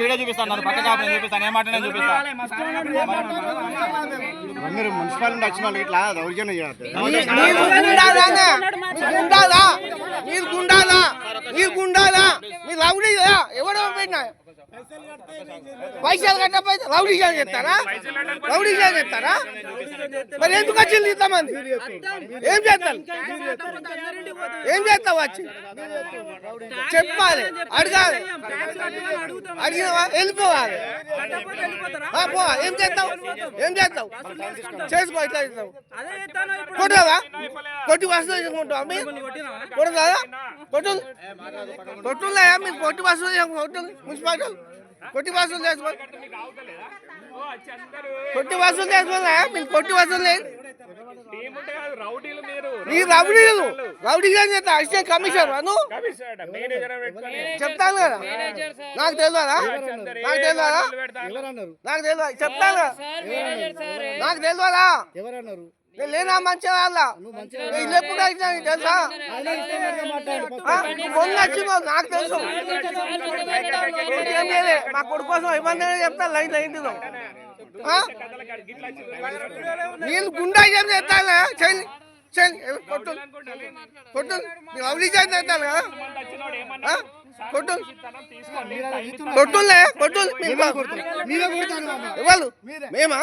Video చూపిస్తాను నన్ను పక్క కాపు నేను చూపిస్తాను. ఏ మాట నేను చూపిస్తాను మీరు మున్సిపాలిటీ నుంచి వచ్చిన ఇట్లా దౌర్జన్యం గుండాలా గుండాలా. రౌడీ కదా ఎవడో పెట్టినా? పైసలు కట్టకపోతే రౌడీ అని చెప్తారా? రౌడీ అని చెప్తారా? మరి ఎందుకు వచ్చింది ఇంతమంది? ఏం చేస్తారు? ఏం చేస్తావు వచ్చి? చెప్పాలి అడగాలి. అడిగినవా? వెళ్ళిపోవాలి. పో ఏం చేస్తావు? ఏం చేస్తావు? చేసుకో ఇట్లా చేస్తావు. కొట్టదా కొట్టి వసూలు చేసుకుంటావా? మీరు కొట్టదా కొట్టు కొట్టులే మీరు కొట్టి వసూలు చేసుకుంటారు కొట్టు మున్సిపాలిటీ. కొట్టి వసూలు చేసుకో కొట్టి వసూలు చేసుకోలే మీరు కొట్టి వసూలు లేదు ఈ రౌడీలు రౌడీ అని చెప్తా. అసిస్టెంట్ కమిషనర్ అను చెప్తాను కదా. నాకు తెలియదా నాకు తెలియదా నాకు తెలియదా చెప్తాను కదా. నాకు తెలియదా ఎవరన్నారు? నేను లేనా మంచి వాళ్ళ ఇల్లు ఎప్పుడు తెలుసా? నాకు తెలుసు. మా కొడుకు కోసం ఇబ్బంది అనేది చెప్తా? లైన్ లైన్లో నేను గుండా ఏం చేస్తాను చెల్లి చెల్లి కొట్టు. కొట్టు. మీరు అవిలి చేసి చేస్తాను కదా? కొట్టు. కొట్టులే కొట్టు. కొడతారు. మామ. ఎవరు? మేమా?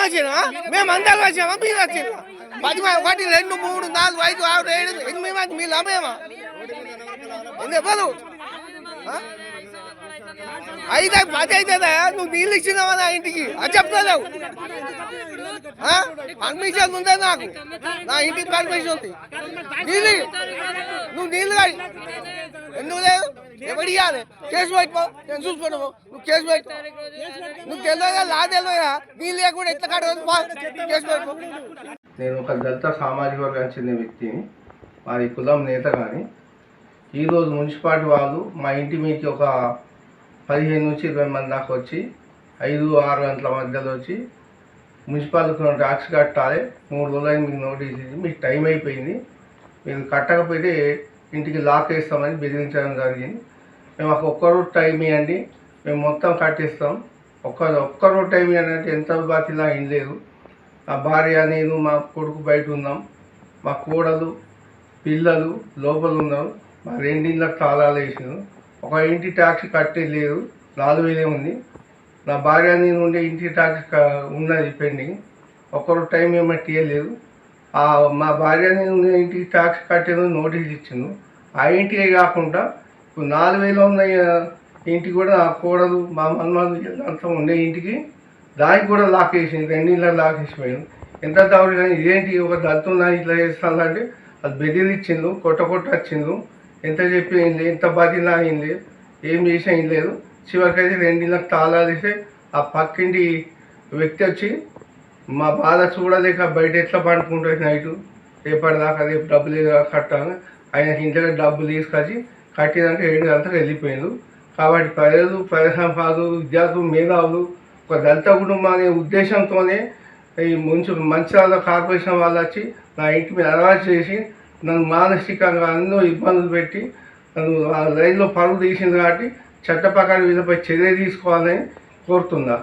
వచ్చినా మేము అందరం. వచ్చామా మీరు వచ్చినా? పది మంది ఒకటి రెండు మూడు నాలుగు ఐదు ఆరు ఏడు ఎనిమిది మంది మీ లాభమేమా? ఎన్ని ఎవరు ఆ? ఐదు పది అవుతుందా నువ్వు నీళ్ళు ఇచ్చినావా నా ఇంటికి? అది చెప్తావు పర్మిషన్ ఉందా నాకు? నా ఇంటికి పర్మిషన్ ఉంది. నీళ్ళు నువ్వు నీళ్ళు కాదు ఎందుకు లేదు? ఎవడు ఇవ్వాలి కేసు పెట్టుకో. నేను చూసుకున్నావు నువ్వు కేసు పెట్టు నువ్వు తెలియదా? లా తెలియదా? నీళ్ళు లేకుండా ఎట్లా కడగదు? కేసు పెట్టుకో. నేను ఒక దళిత సామాజిక వర్గానికి చెందిన వ్యక్తిని. మాది కులం నేత కానీ ఈరోజు మున్సిపాలిటీ వాళ్ళు మా ఇంటి మీదకి ఒక పదిహేను నుంచి ఇరవై మంది దాకా వచ్చి ఐదు ఆరు గంటల మధ్యలో వచ్చి మున్సిపాలిటీకి ట్యాక్స్ కట్టాలి మూడు రోజులైన మీకు నోటీస్ ఇచ్చి మీకు టైం అయిపోయింది మీరు కట్టకపోతే ఇంటికి లాక్ వేస్తామని బెదిరించడం జరిగింది. మేము ఒక ఒక్క రోజు టైం ఇవ్వండి మేము మొత్తం కట్టిస్తాం. ఒక్క ఒక్క రోజు టైం ఇవ్వండి అంటే ఎంత బాతిలా ఏం లేదు. నా భార్య నేను మా కొడుకు బయట ఉన్నాం. మా కోడలు పిల్లలు లోపల ఉన్నారు మా రెండింళ్ళకి తాళాలు వేసినారు. ఒక ఇంటి ట్యాక్స్ కట్టే లేదు. నాలుగు వేలే ఉంది. నా భార్య నేను ఉండే ఇంటి ట్యాక్స్ ఉన్నది పెండింగ్ ఒక్కరు టైం ఏమో తీయలేదు మా భార్య నేను ఉండే ఇంటికి ట్యాక్స్ కట్టేది నోటీస్ ఇచ్చిండు. ఆ ఇంటికే కాకుండా ఇప్పుడు నాలుగు వేలు ఉన్న ఇంటికి కూడా నా కోడలు మా మన్మలు అంతా ఉండే ఇంటికి దానికి కూడా లాక్ వేసింది రెండింటిలో లాక్ వేసిపోయాను ఎంత దౌర్యం ఇదేంటి? ఒక దత్తున్నా ఇట్లా చేస్తానంటే అది బెదిరించిండు కొట్ట కొట్ట వచ్చిండు ఎంత చెప్పి అయింది ఎంత బాధినా ఏం ఏం చేసినా లేదు. చివరికైతే రెండిళ్ళకి తాళాలు ఆ పక్కింటి వ్యక్తి వచ్చి మా బాధ చూడలేక బయట ఎట్లా పండుకుంటుంది నైట్? రేపటిదాకా రేపు డబ్బులు కట్టాలి. ఆయనకి ఇంట్లో డబ్బులు తీసుకొచ్చి కట్టినాక ఏడు గంటలకు వెళ్ళిపోయాడు. కాబట్టి ప్రజలు ప్రజాపాలు విద్యార్థులు మేధావులు ఒక దళిత కుటుంబం అనే ఉద్దేశంతోనే ఈ మంచి మంచిర్యాల కార్పొరేషన్ వాళ్ళు వచ్చి నా ఇంటి మీద అలవాటు చేసి నన్ను మానసికంగా ఎన్నో ఇబ్బందులు పెట్టి నన్ను ఆ రైల్లో పరుగు తీసింది కాబట్టి చట్ట వీళ్ళపై చర్య తీసుకోవాలని కోరుతున్నా.